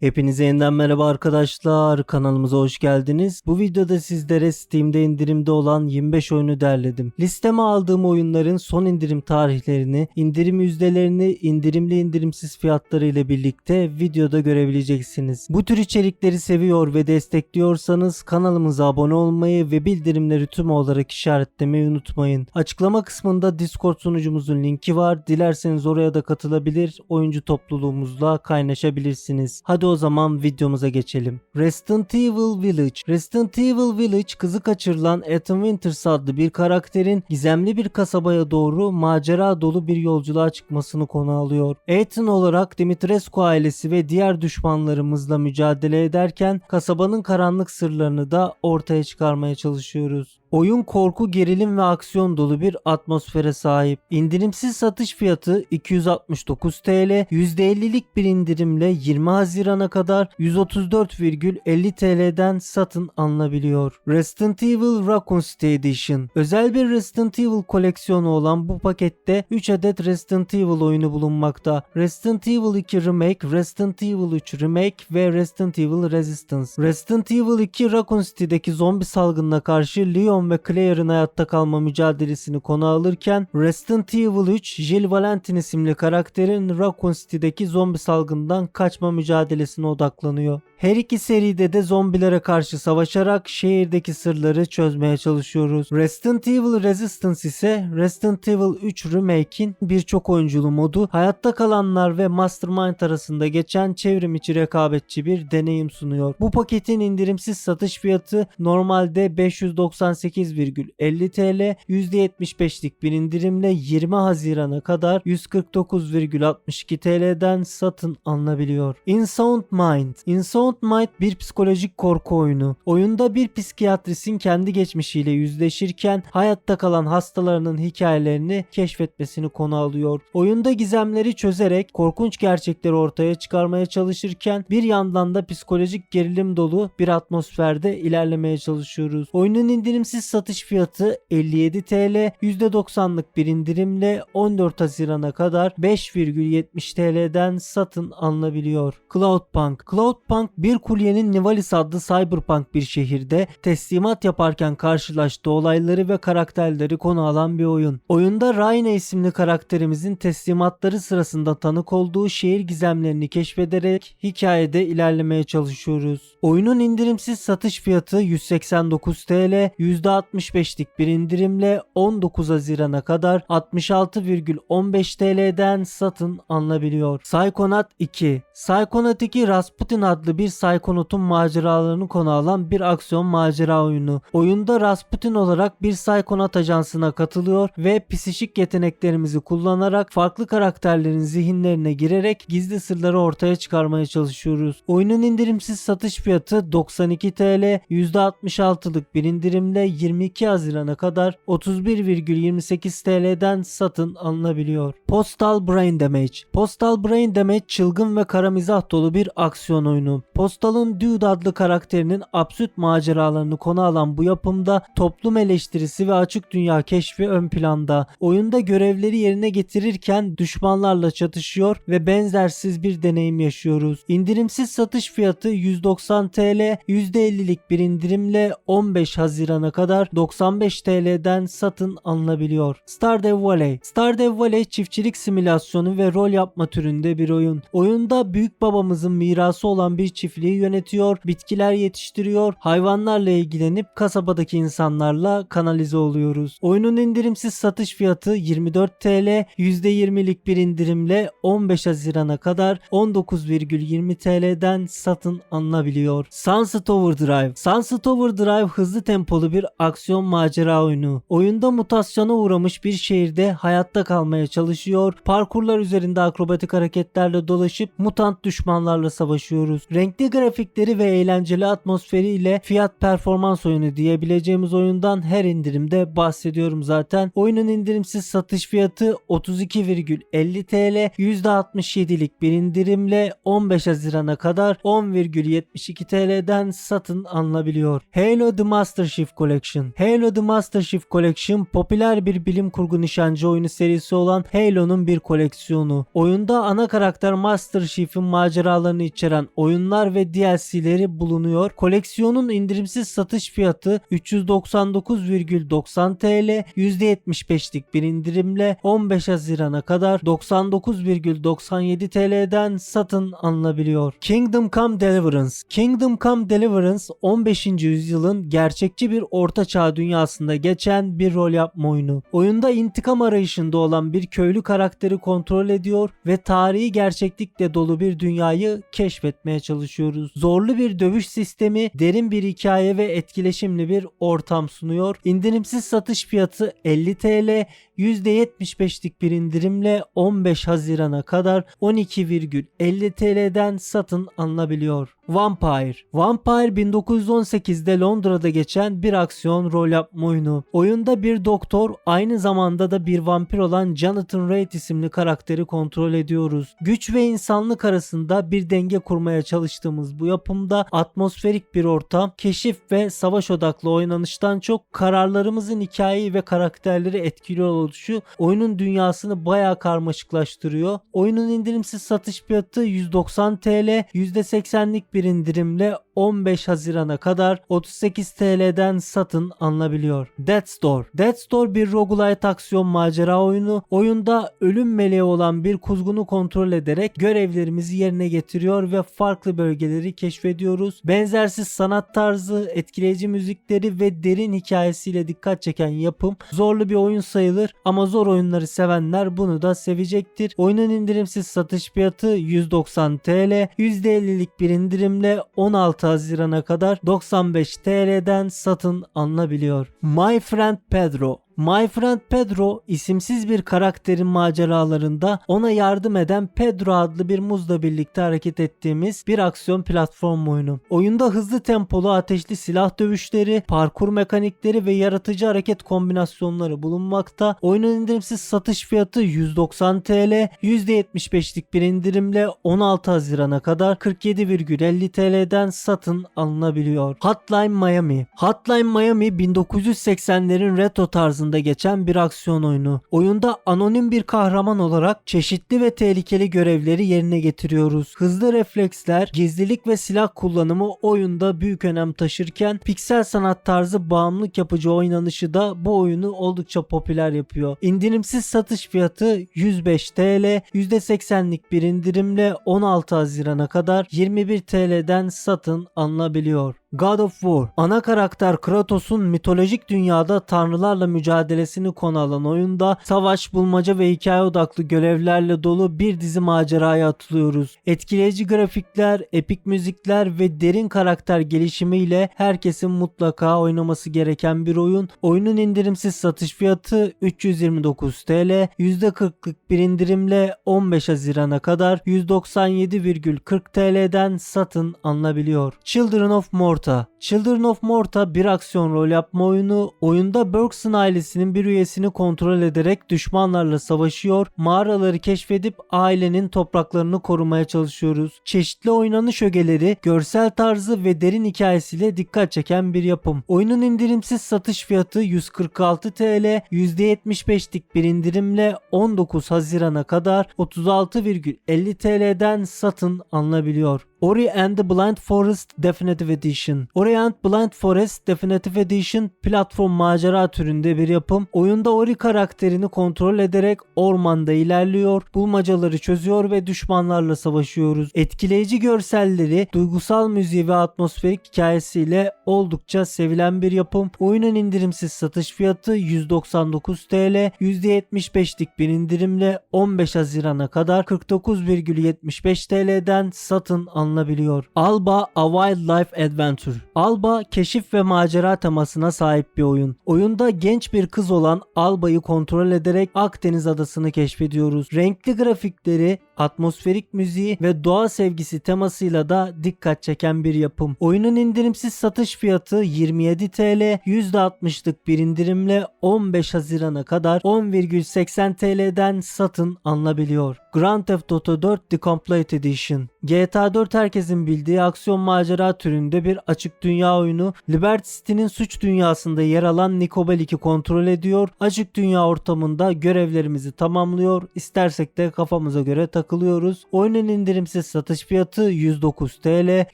Hepinize yeniden merhaba arkadaşlar. Kanalımıza hoş geldiniz. Bu videoda sizlere Steam'de indirimde olan 25 oyunu derledim. Listeme aldığım oyunların son indirim tarihlerini, indirim yüzdelerini, indirimli indirimsiz fiyatları ile birlikte videoda görebileceksiniz. Bu tür içerikleri seviyor ve destekliyorsanız kanalımıza abone olmayı ve bildirimleri tüm olarak işaretlemeyi unutmayın. Açıklama kısmında Discord sunucumuzun linki var. Dilerseniz oraya da katılabilir, oyuncu topluluğumuzla kaynaşabilirsiniz. Hadi o zaman videomuza geçelim. Resident Evil Village Resident Evil Village kızı kaçırılan Ethan Winters adlı bir karakterin gizemli bir kasabaya doğru macera dolu bir yolculuğa çıkmasını konu alıyor. Ethan olarak Dimitrescu ailesi ve diğer düşmanlarımızla mücadele ederken kasabanın karanlık sırlarını da ortaya çıkarmaya çalışıyoruz. Oyun korku, gerilim ve aksiyon dolu bir atmosfere sahip. İndirimsiz satış fiyatı 269 TL, %50'lik bir indirimle 20 Haziran'a kadar 134,50 TL'den satın alınabiliyor. Resident Evil Raccoon City Edition Özel bir Resident Evil koleksiyonu olan bu pakette 3 adet Resident Evil oyunu bulunmakta. Resident Evil 2 Remake, Resident Evil 3 Remake ve Resident Evil Resistance. Resident Evil 2 Raccoon City'deki zombi salgınına karşı Leon ve Claire'ın hayatta kalma mücadelesini konu alırken Resident Evil 3 Jill Valentine isimli karakterin Raccoon City'deki zombi salgından kaçma mücadelesine odaklanıyor. Her iki seride de zombilere karşı savaşarak şehirdeki sırları çözmeye çalışıyoruz. Resident Evil Resistance ise Resident Evil 3 Remake'in birçok oyunculu modu hayatta kalanlar ve Mastermind arasında geçen çevrim içi rekabetçi bir deneyim sunuyor. Bu paketin indirimsiz satış fiyatı normalde 598,50 TL, %75'lik bir indirimle 20 Haziran'a kadar 149,62 TL'den satın alınabiliyor. Insound Mind Insound Mind bir psikolojik korku oyunu. Oyunda bir psikiyatrisin kendi geçmişiyle yüzleşirken hayatta kalan hastalarının hikayelerini keşfetmesini konu alıyor. Oyunda gizemleri çözerek korkunç gerçekleri ortaya çıkarmaya çalışırken bir yandan da psikolojik gerilim dolu bir atmosferde ilerlemeye çalışıyoruz. Oyunun indirimsiz satış fiyatı 57 TL, %90'lık bir indirimle 14 Haziran'a kadar 5,70 TL'den satın alınabiliyor. Cloudpunk Cloudpunk bir kuryenin Nivalis adlı cyberpunk bir şehirde teslimat yaparken karşılaştığı olayları ve karakterleri konu alan bir oyun. Oyunda Rayna isimli karakterimizin teslimatları sırasında tanık olduğu şehir gizemlerini keşfederek hikayede ilerlemeye çalışıyoruz. Oyunun indirimsiz satış fiyatı 189 TL, %65'lik bir indirimle 19 Haziran'a kadar 66,15 TL'den satın alınabiliyor. Psychonaut 2 Psychonaut 2 Rasputin adlı bir Psychonaut'un maceralarını konu alan bir aksiyon macera oyunu. Oyunda Rasputin olarak bir Psychonaut ajansına katılıyor ve psişik yeteneklerimizi kullanarak farklı karakterlerin zihinlerine girerek gizli sırları ortaya çıkarmaya çalışıyoruz. Oyunun indirimsiz satış fiyatı 92 TL, %66'lık bir indirimle 22 Haziran'a kadar 31,28 TL'den satın alınabiliyor. Postal Brain Damage Postal Brain Damage çılgın ve kara mizah dolu bir aksiyon oyunu. Postal'ın Dude adlı karakterinin absürt maceralarını konu alan bu yapımda toplum eleştirisi ve açık dünya keşfi ön planda. Oyunda görevleri yerine getirirken düşmanlarla çatışıyor ve benzersiz bir deneyim yaşıyoruz. İndirimsiz satış fiyatı 190 TL, %50'lik bir indirimle 15 Haziran'a kadar 95 TL'den satın alınabiliyor. Stardew Valley Stardew Valley çiftçilik simülasyonu ve rol yapma türünde bir oyun. Oyunda büyük babamızın mirası olan bir çiftliği yönetiyor, bitkiler yetiştiriyor, hayvanlarla ilgilenip kasabadaki insanlarla kanalize oluyoruz. Oyunun indirimsiz satış fiyatı 24 TL, %20'lik bir indirimle 15 Haziran'a kadar 19,20 TL'den satın alınabiliyor. Sunset Overdrive Sunset Overdrive hızlı tempolu bir aksiyon macera oyunu. Oyunda mutasyona uğramış bir şehirde hayatta kalmaya çalışıyor, parkurlar üzerinde akrobatik hareketlerle dolaşıp mutant düşmanlarla savaşıyoruz. Renkli Renkli grafikleri ve eğlenceli atmosferiyle fiyat performans oyunu diyebileceğimiz oyundan her indirimde bahsediyorum zaten. Oyunun indirimsiz satış fiyatı 32,50 TL, %67'lik bir indirimle 15 Haziran'a kadar 10,72 TL'den satın alınabiliyor. Halo The Master Chief Collection Halo The Master Chief Collection popüler bir bilim kurgu nişancı oyunu serisi olan Halo'nun bir koleksiyonu. Oyunda ana karakter Master Chief'in maceralarını içeren oyunlar ve DLC'leri bulunuyor. Koleksiyonun indirimsiz satış fiyatı 399,90 TL, %75'lik bir indirimle 15 Haziran'a kadar 99,97 TL'den satın alınabiliyor. Kingdom Come Deliverance Kingdom Come Deliverance 15. yüzyılın gerçekçi bir orta çağ dünyasında geçen bir rol yapma oyunu. Oyunda intikam arayışında olan bir köylü karakteri kontrol ediyor ve tarihi gerçeklikle dolu bir dünyayı keşfetmeye çalışıyoruz. Zorlu bir dövüş sistemi, derin bir hikaye ve etkileşimli bir ortam sunuyor. İndirimsiz satış fiyatı 50 TL, %75'lik bir indirimle 15 Haziran'a kadar 12,50 TL'den satın alınabiliyor. Vampire Vampire 1918'de Londra'da geçen bir aksiyon rol yapma oyunu. Oyunda bir doktor aynı zamanda da bir vampir olan Jonathan Reid isimli karakteri kontrol ediyoruz. Güç ve insanlık arasında bir denge kurmaya çalıştığımız bu yapımda atmosferik bir ortam, keşif ve savaş odaklı oynanıştan çok kararlarımızın hikayeyi ve karakterleri etkiliyor oluşu oyunun dünyasını bayağı karmaşıklaştırıyor. Oyunun indirimsiz satış fiyatı 190 TL, %80'lik bir indirimle 15 Haziran'a kadar 38 TL'den satın alınabiliyor. Death's Door Death's Door bir roguelite aksiyon macera oyunu. Oyunda ölüm meleği olan bir kuzgunu kontrol ederek görevlerimizi yerine getiriyor ve farklı bölgeleri keşfediyoruz. Benzersiz sanat tarzı, etkileyici müzikleri ve derin hikayesiyle dikkat çeken yapım zorlu bir oyun sayılır ama zor oyunları sevenler bunu da sevecektir. Oyunun indirimsiz satış fiyatı 190 TL, %50'lik bir indirimle 16 Haziran'a kadar 95 TL'den satın alınabiliyor. My Friend Pedro My Friend Pedro isimsiz bir karakterin maceralarında ona yardım eden Pedro adlı bir muzla birlikte hareket ettiğimiz bir aksiyon platform oyunu. Oyunda hızlı tempolu ateşli silah dövüşleri, parkur mekanikleri ve yaratıcı hareket kombinasyonları bulunmakta. Oyunun indirimsiz satış fiyatı 190 TL, %75'lik bir indirimle 16 Haziran'a kadar 47,50 TL'den satın alınabiliyor. Hotline Miami Hotline Miami 1980'lerin retro tarzında geçen bir aksiyon oyunu. Oyunda anonim bir kahraman olarak çeşitli ve tehlikeli görevleri yerine getiriyoruz. Hızlı refleksler, gizlilik ve silah kullanımı oyunda büyük önem taşırken piksel sanat tarzı bağımlılık yapıcı oynanışı da bu oyunu oldukça popüler yapıyor. İndirimsiz satış fiyatı 105 TL, %80'lik bir indirimle 16 Haziran'a kadar 21 TL'den satın alınabiliyor. God of War Ana karakter Kratos'un mitolojik dünyada tanrılarla mücadelesini konu alan oyunda savaş, bulmaca ve hikaye odaklı görevlerle dolu bir dizi maceraya atılıyoruz. Etkileyici grafikler, epik müzikler ve derin karakter gelişimiyle herkesin mutlaka oynaması gereken bir oyun. Oyunun indirimsiz satış fiyatı 329 TL, %40'lık bir indirimle 15 Haziran'a kadar 197,40 TL'den satın alınabiliyor. Children of Morta Children of Morta bir aksiyon rol yapma oyunu. Oyunda Bergson ailesinin bir üyesini kontrol ederek düşmanlarla savaşıyor. Mağaraları keşfedip ailenin topraklarını korumaya çalışıyoruz. Çeşitli oynanış ögeleri, görsel tarzı ve derin hikayesiyle dikkat çeken bir yapım. Oyunun indirimsiz satış fiyatı 146 TL, %75'lik bir indirimle 19 Haziran'a kadar 36,50 TL'den satın alınabiliyor. Ori and the Blind Forest Definitive Edition. Ori and Blind Forest Definitive Edition platform macera türünde bir yapım. Oyunda Ori karakterini kontrol ederek ormanda ilerliyor, bulmacaları çözüyor ve düşmanlarla savaşıyoruz. Etkileyici görselleri, duygusal müziği ve atmosferik hikayesiyle oldukça sevilen bir yapım. Oyunun indirimsiz satış fiyatı 199 TL, %75'lik bir indirimle 15 Haziran'a kadar 49,75 TL'den satın alınabiliyor alınabiliyor. Alba A Wildlife Adventure. Alba keşif ve macera temasına sahip bir oyun. Oyunda genç bir kız olan Alba'yı kontrol ederek Akdeniz adasını keşfediyoruz. Renkli grafikleri, atmosferik müziği ve doğa sevgisi temasıyla da dikkat çeken bir yapım. Oyunun indirimsiz satış fiyatı 27 TL, %60'lık bir indirimle 15 Haziran'a kadar 10,80 TL'den satın alınabiliyor. Grand Theft Auto 4 The Complete Edition GTA 4 herkesin bildiği aksiyon macera türünde bir açık dünya oyunu. Liberty City'nin suç dünyasında yer alan Nico Bellic'i kontrol ediyor. Açık dünya ortamında görevlerimizi tamamlıyor. İstersek de kafamıza göre takılıyoruz. Oyunun indirimsiz satış fiyatı 109 TL.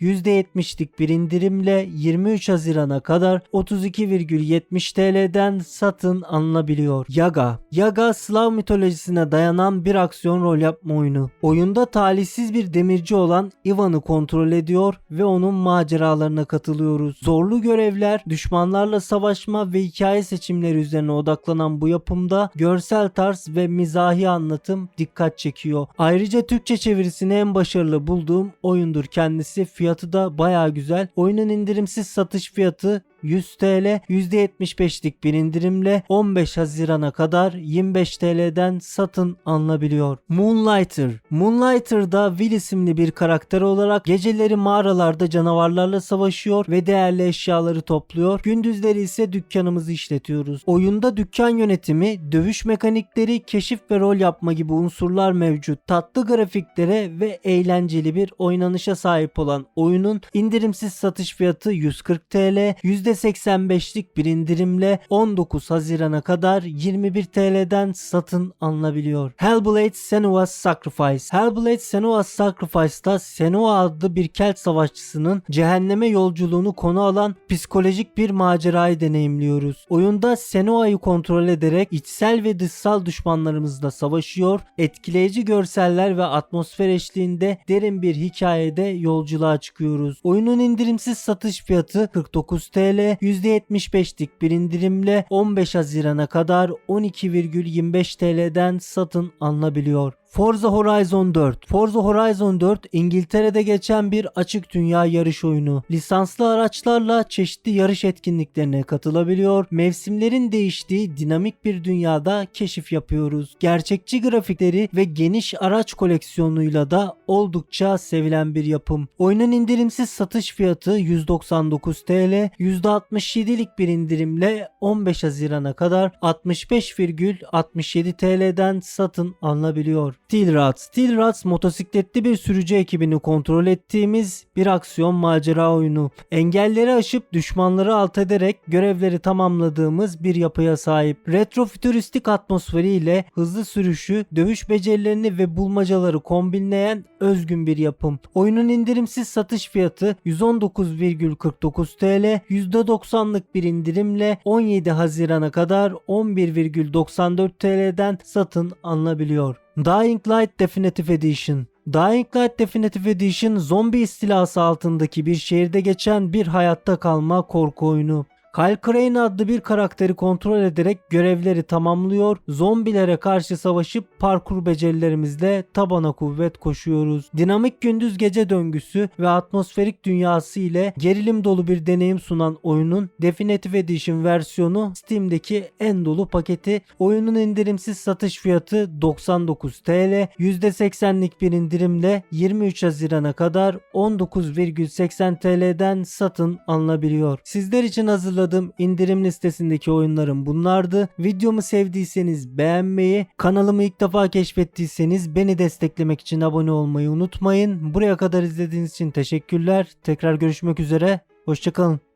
%70'lik bir indirimle 23 Haziran'a kadar 32,70 TL'den satın alınabiliyor. Yaga Yaga Slav mitolojisine dayanan bir aksiyon rol yapma oyunu. Oyunda talihsiz bir demirci olan Ivan'ı kontrol ediyor ve onun maceralarına katılıyoruz. Zorlu görevler, düşmanlarla savaşma ve hikaye seçimleri üzerine odaklanan bu yapımda görsel tarz ve mizahi anlatım dikkat çekiyor. Ayrıca Türkçe çevirisini en başarılı bulduğum oyundur kendisi. Fiyatı da baya güzel. Oyunun indirimsiz satış fiyatı 100 TL %75'lik bir indirimle 15 Haziran'a kadar 25 TL'den satın alınabiliyor. Moonlighter Moonlighter'da Will isimli bir karakter olarak geceleri mağaralarda canavarlarla savaşıyor ve değerli eşyaları topluyor. Gündüzleri ise dükkanımızı işletiyoruz. Oyunda dükkan yönetimi, dövüş mekanikleri, keşif ve rol yapma gibi unsurlar mevcut. Tatlı grafiklere ve eğlenceli bir oynanışa sahip olan oyunun indirimsiz satış fiyatı 140 TL, %85'lik bir indirimle 19 Haziran'a kadar 21 TL'den satın alınabiliyor. Hellblade Senua's Sacrifice Hellblade Senua's Sacrifice'da Senua adlı bir Kelt savaşçısının cehenneme yolculuğunu konu alan psikolojik bir macerayı deneyimliyoruz. Oyunda Senua'yı kontrol ederek içsel ve dışsal düşmanlarımızla savaşıyor, etkileyici görseller ve atmosfer eşliğinde derin bir hikayede yolculuğa çıkıyoruz. Oyunun indirimsiz satış fiyatı 49 TL, %75'lik bir indirimle 15 Haziran'a kadar 12,25 TL'den satın alınabiliyor. Forza Horizon 4 Forza Horizon 4 İngiltere'de geçen bir açık dünya yarış oyunu. Lisanslı araçlarla çeşitli yarış etkinliklerine katılabiliyor. Mevsimlerin değiştiği dinamik bir dünyada keşif yapıyoruz. Gerçekçi grafikleri ve geniş araç koleksiyonuyla da oldukça sevilen bir yapım. Oyunun indirimsiz satış fiyatı 199 TL, %67'lik bir indirimle 15 Haziran'a kadar 65,67 TL'den satın alınabiliyor. Steel Rats. Steel Rats motosikletli bir sürücü ekibini kontrol ettiğimiz bir aksiyon macera oyunu. Engelleri aşıp düşmanları alt ederek görevleri tamamladığımız bir yapıya sahip. Retro fütüristik atmosferiyle hızlı sürüşü, dövüş becerilerini ve bulmacaları kombinleyen özgün bir yapım. Oyunun indirimsiz satış fiyatı 119,49 TL, %90'lık bir indirimle 17 Haziran'a kadar 11,94 TL'den satın alınabiliyor. Dying Light Definitive Edition Dying Light Definitive Edition zombi istilası altındaki bir şehirde geçen bir hayatta kalma korku oyunu. Kyle Crane adlı bir karakteri kontrol ederek görevleri tamamlıyor, zombilere karşı savaşıp parkur becerilerimizle tabana kuvvet koşuyoruz. Dinamik gündüz gece döngüsü ve atmosferik dünyası ile gerilim dolu bir deneyim sunan oyunun Definitive Edition versiyonu Steam'deki en dolu paketi. Oyunun indirimsiz satış fiyatı 99 TL, %80'lik bir indirimle 23 Haziran'a kadar 19,80 TL'den satın alınabiliyor. Sizler için hazırladığım indirim listesindeki oyunlarım bunlardı. Videomu sevdiyseniz beğenmeyi, kanalımı ilk defa keşfettiyseniz beni desteklemek için abone olmayı unutmayın. Buraya kadar izlediğiniz için teşekkürler. Tekrar görüşmek üzere. Hoşçakalın.